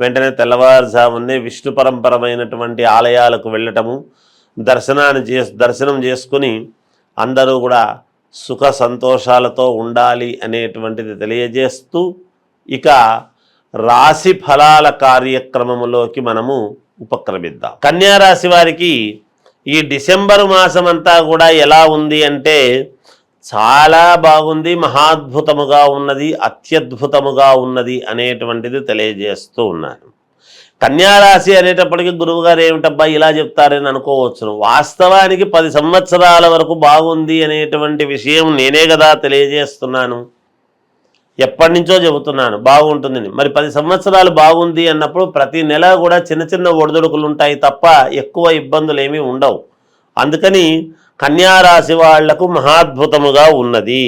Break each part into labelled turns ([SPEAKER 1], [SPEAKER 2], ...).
[SPEAKER 1] వెంటనే తెల్లవారుజామునే విష్ణు పరంపరమైనటువంటి ఆలయాలకు వెళ్ళటము దర్శనాన్ని చే దర్శనం చేసుకుని అందరూ కూడా సుఖ సంతోషాలతో ఉండాలి అనేటువంటిది తెలియజేస్తూ ఇక రాశి ఫలాల కార్యక్రమములోకి మనము ఉపక్రమిద్దాం. కన్యారాశి వారికి ఈ డిసెంబరు మాసం అంతా కూడా ఎలా ఉంది అంటే చాలా బాగుంది మహాద్భుతముగా ఉన్నది అత్యద్భుతముగా ఉన్నది అనేటువంటిది తెలియజేస్తూ ఉన్నాను కన్యారాశి అనేటప్పటికీ గురువుగారు ఏమిటబ్బా ఇలా చెప్తారని అనుకోవచ్చును. వాస్తవానికి పది సంవత్సరాల వరకు బాగుంది అనేటువంటి విషయం నేనే కదా తెలియజేస్తున్నాను. ఎప్పటి నుంచో చెబుతున్నాను బాగుంటుందని. మరి పది సంవత్సరాలు బాగుంది అన్నప్పుడు ప్రతి నెల కూడా చిన్న చిన్న ఒడిదుడుకులు ఉంటాయి తప్ప ఎక్కువ ఇబ్బందులు ఏమీ ఉండవు. అందుకని కన్యారాశి వాళ్ళకు మహాద్భుతముగా ఉన్నది.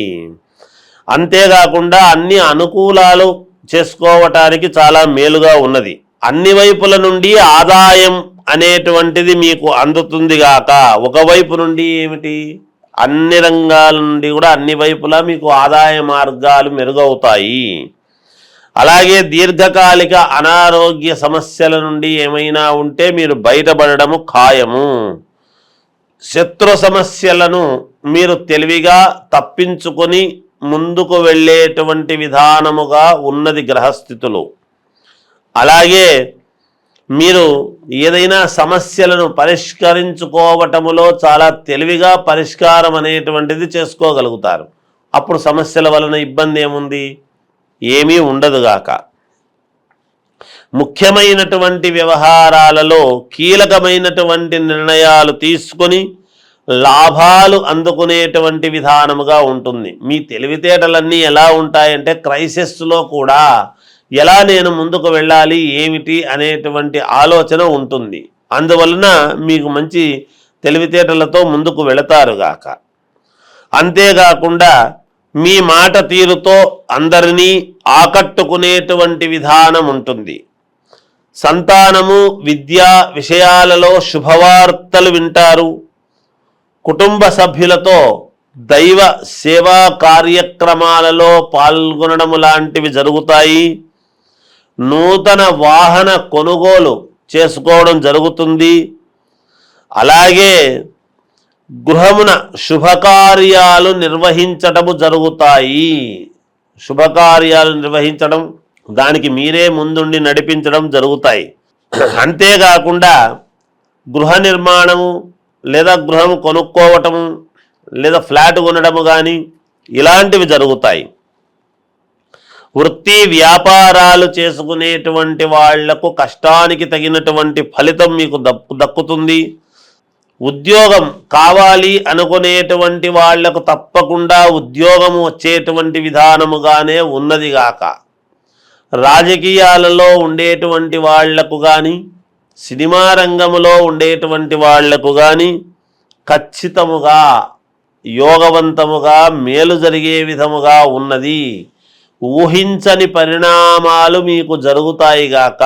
[SPEAKER 1] అంతేకాకుండా అన్ని అనుకూలాలు చేసుకోవటానికి చాలా మేలుగా ఉన్నది. అన్ని వైపుల నుండి ఆదాయం అనేటువంటిది మీకు అందుతుంది గాక ఒకవైపు నుండి ఏమిటి? అన్ని రంగాల నుండి కూడా అన్ని వైపులా మీకు ఆదాయ మార్గాలు మెరుగవుతాయి. అలాగే దీర్ఘకాలిక అనారోగ్య సమస్యల నుండి ఏమైనా ఉంటే మీరు బయటపడడము ఖాయము. శత్రు సమస్యలను మీరు తెలివిగా తప్పించుకొని ముందుకు వెళ్ళేటువంటి విధానముగా ఉన్నది గ్రహస్థితులు. అలాగే మీరు ఏదైనా సమస్యలను పరిష్కరించుకోవటములో చాలా తెలివిగా పరిష్కారం అనేటువంటిది చేసుకోగలుగుతారు. అప్పుడు సమస్యల వలన ఇబ్బంది ఏముంది? ఏమీ ఉండదుగాక ముఖ్యమైనటువంటి వ్యవహారాలలో కీలకమైనటువంటి నిర్ణయాలు తీసుకొని లాభాలు అందుకునేటువంటి విధానముగా ఉంటుంది. మీ తెలివితేటలన్నీ ఎలా ఉంటాయంటే క్రైసిస్లో కూడా ఎలా నేను ముందుకు వెళ్ళాలి ఏమిటి అనేటువంటి ఆలోచన ఉంటుంది. అందువలన మీకు మంచి తెలివితేటలతో ముందుకు వెళతారుగాక అంతేకాకుండా మీ మాట తీరుతో అందరినీ ఆకట్టుకునేటువంటి విధానం ఉంటుంది. సంతానము విద్యా విషయాలలో శుభవార్తలు వింటారు. కుటుంబ సభ్యులతో దైవ సేవా కార్యక్రమాలలో పాల్గొనడం లాంటివి జరుగుతాయి. నూతన వాహన కొనుగోలు చేసుకోవడం జరుగుతుంది. అలాగే గృహమున శుభకార్యాలు నిర్వహించటము జరుగుతాయి. శుభకార్యాలు నిర్వహించడం దానికి మీరే ముందుండి నడిపించడం జరుగుతాయి. అంతేకాకుండా గృహ నిర్మాణము లేదా గృహం కొనుక్కోవటము లేదా ఫ్లాట్ కొనడము కానీ ఇలాంటివి జరుగుతాయి. వృత్తి వ్యాపారాలు చేసుకునేటువంటి వాళ్ళకు కష్టానికి తగినటువంటి ఫలితం మీకు దక్కుతుంది. ఉద్యోగం కావాలి అనుకునేటువంటి వాళ్ళకు తప్పకుండా ఉద్యోగం వచ్చేటువంటి విధానముగానే ఉన్నదిగాక రాజకీయాలలో ఉండేటువంటి వాళ్ళకు కానీ సినిమా రంగములో ఉండేటువంటి వాళ్ళకు కానీ ఖచ్చితముగా యోగవంతముగా మేలు జరిగే విధముగా ఉన్నది. ఊహించని పరిణామాలు మీకు జరుగుతాయి గాక.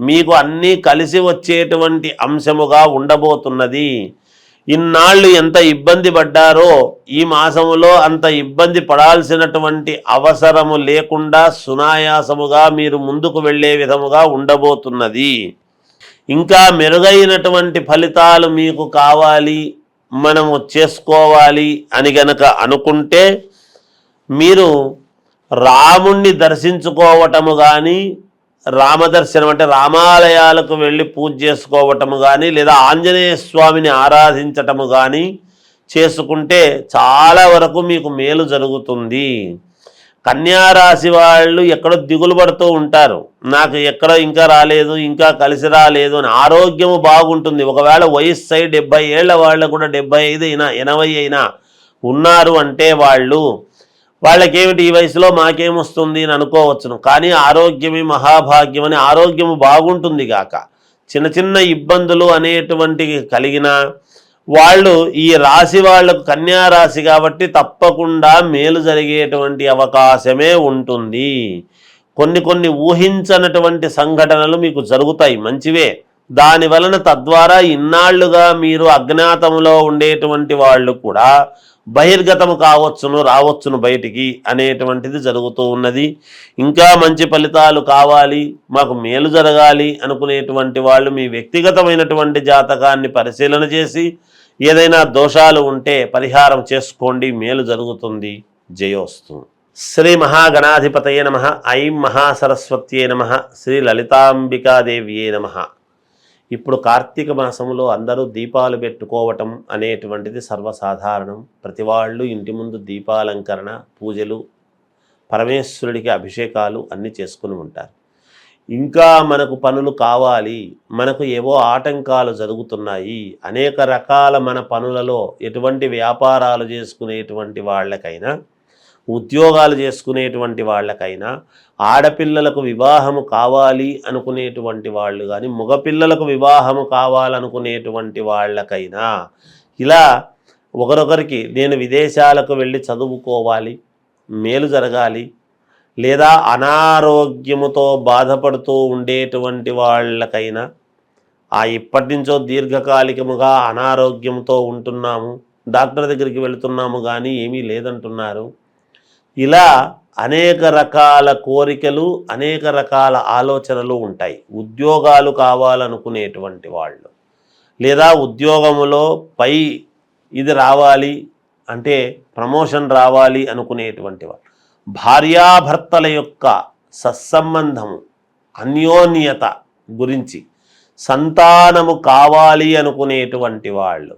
[SPEAKER 1] మీకు అన్నీ కలిసి వచ్చేటువంటి అంశముగా ఉండబోతున్నది. ఇన్నాళ్ళు ఎంత ఇబ్బంది పడ్డారో ఈ మాసములో అంత ఇబ్బంది పడాల్సినటువంటి అవసరము లేకుండా సునాయాసముగా మీరు ముందుకు వెళ్ళే విధముగా ఉండబోతున్నది. ఇంకా మెరుగైనటువంటి ఫలితాలు మీకు కావాలి మనము చేసుకోవాలి అని గనక అనుకుంటే మీరు రాముణ్ణి దర్శించుకోవటము కానీ రామదర్శనం అంటే రామాలయాలకు వెళ్ళి పూజ చేసుకోవటము కానీ లేదా ఆంజనేయ స్వామిని ఆరాధించటము కానీ చేసుకుంటే చాలా వరకు మీకు మేలు జరుగుతుంది. కన్యారాశి వాళ్ళు ఎక్కడో దిగులు పడుతూ ఉంటారు. నాకు ఎక్కడో ఇంకా రాలేదు ఇంకా కలిసి రాలేదు అని ఆరోగ్యము బాగుంటుంది. ఒకవేళ వయస్సు అయి డెబ్బై ఏళ్ళ వాళ్ళు కూడా డెబ్బై ఐదు అయినా ఎనభై అయినా ఉన్నారు అంటే వాళ్ళు వాళ్ళకేమిటి ఈ వయసులో మాకేమొస్తుంది అని అనుకోవచ్చును. కానీ ఆరోగ్యమే మహాభాగ్యం అని ఆరోగ్యము బాగుంటుంది గాక. చిన్న చిన్న ఇబ్బందులు అనేటువంటివి కలిగిన వాళ్ళు ఈ రాశి వాళ్ళకు కన్యా రాశి కాబట్టి తప్పకుండా మేలు జరిగేటువంటి అవకాశమే ఉంటుంది. కొన్ని కొన్ని ఊహించనటువంటి సంఘటనలు మీకు జరుగుతాయి. మంచివే. దాని వలన తద్వారా ఇన్నాళ్ళుగా మీరు అజ్ఞాతంలో ఉండేటువంటి వాళ్ళు కూడా బహిర్గతము కావచ్చును రావచ్చును బయటికి అనేటువంటిది జరుగుతూ ఉన్నది. ఇంకా మంచి ఫలితాలు కావాలి మాకు మేలు జరగాలి అనుకునేటువంటి వాళ్ళు మీ వ్యక్తిగతమైనటువంటి జాతకాన్ని పరిశీలన చేసి ఏదైనా దోషాలు ఉంటే పరిహారం చేసుకోండి మేలు జరుగుతుంది. జయోస్తు. శ్రీ మహాగణాధిపతయ నమ ఐం మహాసరస్వత్యే నమ శ్రీ లలితాంబికాదేవ్యే నమ. ఇప్పుడు కార్తీక మాసంలో అందరూ దీపాలు పెట్టుకోవటం అనేటువంటిది సర్వసాధారణం. ప్రతి వాళ్ళు ఇంటి ముందు దీపాలంకరణ పూజలు పరమేశ్వరుడికి అభిషేకాలు అన్నీ చేసుకుని ఉంటారు. ఇంకా మనకు పనులు కావాలి మనకు ఏవో ఆటంకాలు జరుగుతున్నాయి అనేక రకాల మన పనులలో ఎటువంటి వ్యాపారాలు చేసుకునేటువంటి వాళ్ళకైనా ఉద్యోగాలు చేసుకునేటువంటి వాళ్ళకైనా ఆడపిల్లలకు వివాహము కావాలి అనుకునేటువంటి వాళ్ళు కానీ మగపిల్లలకు వివాహము కావాలనుకునేటువంటి వాళ్ళకైనా ఇలా ఒకరొకరికి నేను విదేశాలకు వెళ్ళి చదువుకోవాలి మేలు జరగాలి లేదా అనారోగ్యముతో బాధపడుతూ ఉండేటువంటి వాళ్ళకైనా ఆ ఇప్పటి నుంచో దీర్ఘకాలికముగా అనారోగ్యంతో ఉంటున్నాము డాక్టర్ దగ్గరికి వెళుతున్నాము కానీ ఏమీ లేదంటున్నారు. ఇలా అనేక రకాల కోరికలు అనేక రకాల ఆలోచనలు ఉంటాయి. ఉద్యోగాలు కావాలనుకునేటువంటి వాళ్ళు. లేదా ఉద్యోగములో పై ఇది రావాలి అంటే ప్రమోషన్ రావాలి అనుకునేటువంటి వాళ్ళు. భార్యాభర్తల యొక్క సత్సంబంధము అన్యోన్యత గురించి సంతానము కావాలి అనుకునేటువంటి వాళ్ళు.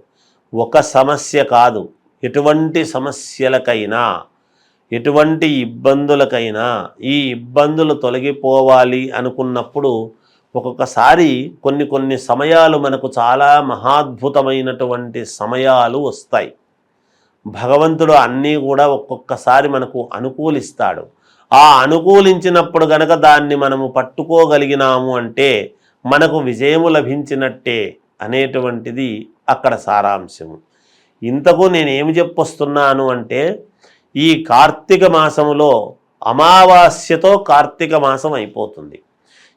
[SPEAKER 1] ఒక సమస్య కాదు. ఎటువంటి సమస్యలకైనా ఎటువంటి ఇబ్బందులకైనా ఈ ఇబ్బందులు తొలగిపోవాలి అనుకున్నప్పుడు ఒక్కొక్కసారి కొన్ని కొన్ని సమయాలు మనకు చాలా మహాద్భుతమైనటువంటి సమయాలు వస్తాయి. భగవంతుడు అన్నీ కూడా ఒక్కొక్కసారి మనకు అనుకూలిస్తాడు. ఆ అనుకూలించినప్పుడు గనక దాన్ని మనము పట్టుకోగలిగినాము అంటే మనకు విజయము లభించినట్టే అనేటువంటిది అక్కడ సారాంశము. ఇంతకు నేను ఏమి చెప్పొస్తున్నాను అంటే ఈ కార్తీక మాసంలో అమావాస్యతో కార్తీక మాసం అయిపోతుంది.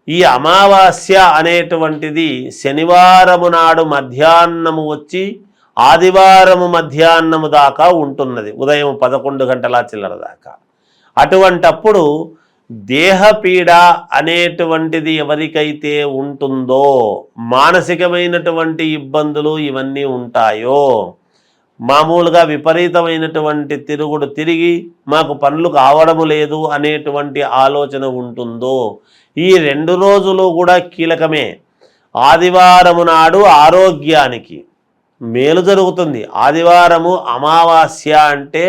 [SPEAKER 1] ఈ అమావాస్య అనేటువంటిది శనివారము నాడు మధ్యాహ్నము వచ్చి ఆదివారము మధ్యాహ్నము దాకా ఉంటున్నది. ఉదయం పదకొండు గంటల చిల్లర దాకా. అటువంటప్పుడు దేహపీడ అనేటువంటిది ఎవరికైతే ఉంటుందో మానసికమైనటువంటి ఇబ్బందులు ఇవన్నీ ఉంటాయో మామూలుగా విపరీతమైనటువంటి తిరుగుడు తిరిగి మాకు పనులు కావడము లేదు అనేటువంటి ఆలోచన ఉంటుందో ఈ రెండు రోజులు కూడా కీలకమే. ఆదివారము నాడు ఆరోగ్యానికి మేలు జరుగుతుంది. ఆదివారము అమావాస్య అంటే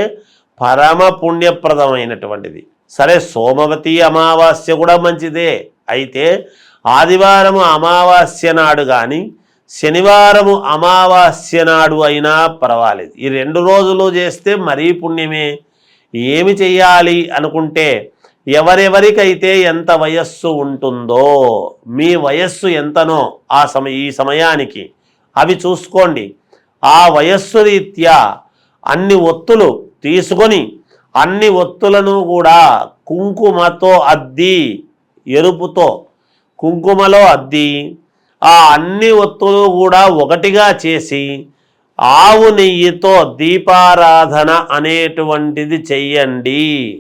[SPEAKER 1] పరమ పుణ్యప్రదమైనటువంటిది. సరే సోమవతి అమావాస్య కూడా మంచిదే. అయితే ఆదివారము అమావాస్య నాడు కానీ శనివారము అమావాస్య నాడు అయినా పర్వాలేదు. ఈ రెండు రోజులు చేస్తే మరీ పుణ్యమే. ఏమి చేయాలి అనుకుంటే ఎవరెవరికైతే ఎంత వయస్సు ఉంటుందో మీ వయస్సు ఎంతనో ఆ సమయ ఈ సమయానికి అవి చూసుకోండి. ఆ వయస్సు రీత్యా అన్ని ఒత్తులు తీసుకొని అన్ని ఒత్తులను కూడా కుంకుమతో అద్ది ఎరుపుతో కుంకుమలో అద్ది ఆ అన్ని ఒత్తులు కూడా ఒకటిగా చేసి ఆవు నెయ్యితో దీపారాధన అనేటువంటిది చెయ్యండి.